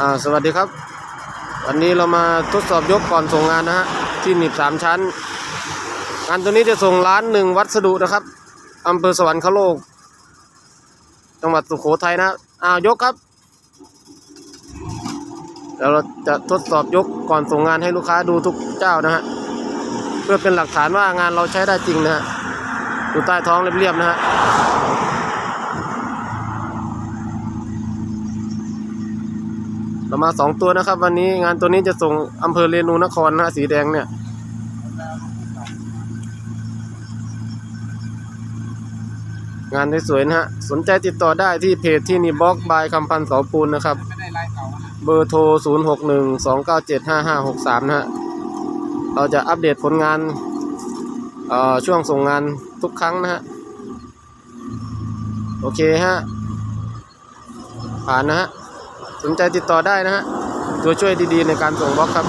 อ่าสวัสดีครับ วันนี้เรามาทดสอบยกก่อนส่งงานนะฮะที่หนีบสามชั้น งานตัวนี้จะส่งร้านหนึ่งวัสดุนะครับอำเภอสวรรคโลก จังหวัดสุโขทัยนะอ่ายกครับเดี๋ยวเราจะทดสอบยกก่อนส่งงานให้ลูกค้าดูทุกเจ้านะฮะเพื่อเป็นหลักฐานว่างานเราใช้ได้จริงนะฮะอยู่ใต้ท้องเรียบๆนะฮะ เรามาสองตัวนะครับ วันนี้งานตัวนี้จะส่งอำเภอเรนูนครนะฮะสีแดงเนี่ย งานสวยๆนะฮะ สนใจติดต่อได้ที่เพจที่นี่บล็อกบายคำพันเสาปูนนะครับไม่ได้ไลน์เก่านะเบอร์โทร 0 6 1 2 9 7 5 5 6 3 นะฮะ เราจะอัปเดตผลงานอ่อช่วงส่งงานทุกครั้งนะฮะ โอเคฮะ ผ่านนะฮะ สนใจติดต่อได้นะฮะตัวช่วยดีๆในการส่งบล็อกครับ